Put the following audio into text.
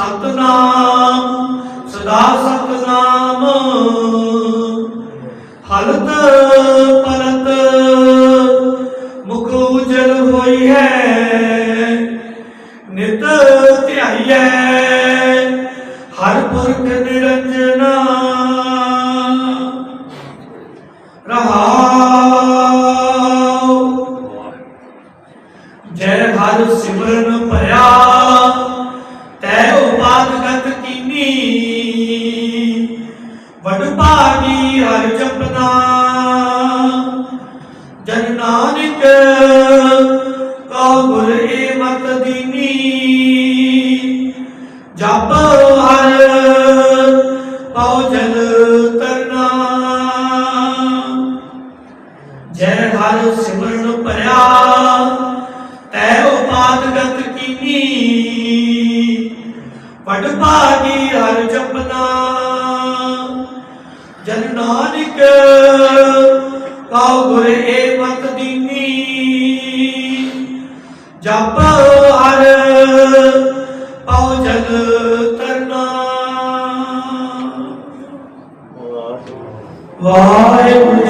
ਸਤਨਾਮ, ਸਦਾ ਸਤਨਾਮ। ਹਲਤ ਪਲਤ ਮੁਖ ਉਜਲ ਹੋਈ ਹੈ, ਨਿਤ ਧਿਆਈਐ। ਹਰ ਪੁਰਖ ਨਿਰੰਜਨਾ। ਰਹਾਉ। ਜੈ ਹਰ ਸਿਮਰਨ ਭਇਆ ਕਉ ਗੁਰ ਏ ਮਤ ਦੀਨੀ। ਜਪ ਹਰ ਪਉ ਜਨ ਤਰਨਾ ਜੈ ਹਰ ਸਿਮਰਨ ਭਇਆ ਤੈ ਉਪਾਦਗਤ ਕੀਨੀ। ਪੜ ਭਾਗੀ ਹਰ ਜਪਨਾ। ਜਨ ਨਾਨਕ ਕਉ ਗੁਰ ਏ ਮਤ ਦੀਨੀ। ਜਪ ਹਰ ਪਉ ਜਨ ਤਰਨਾ ਵਾਹਿਗੁਰੂ।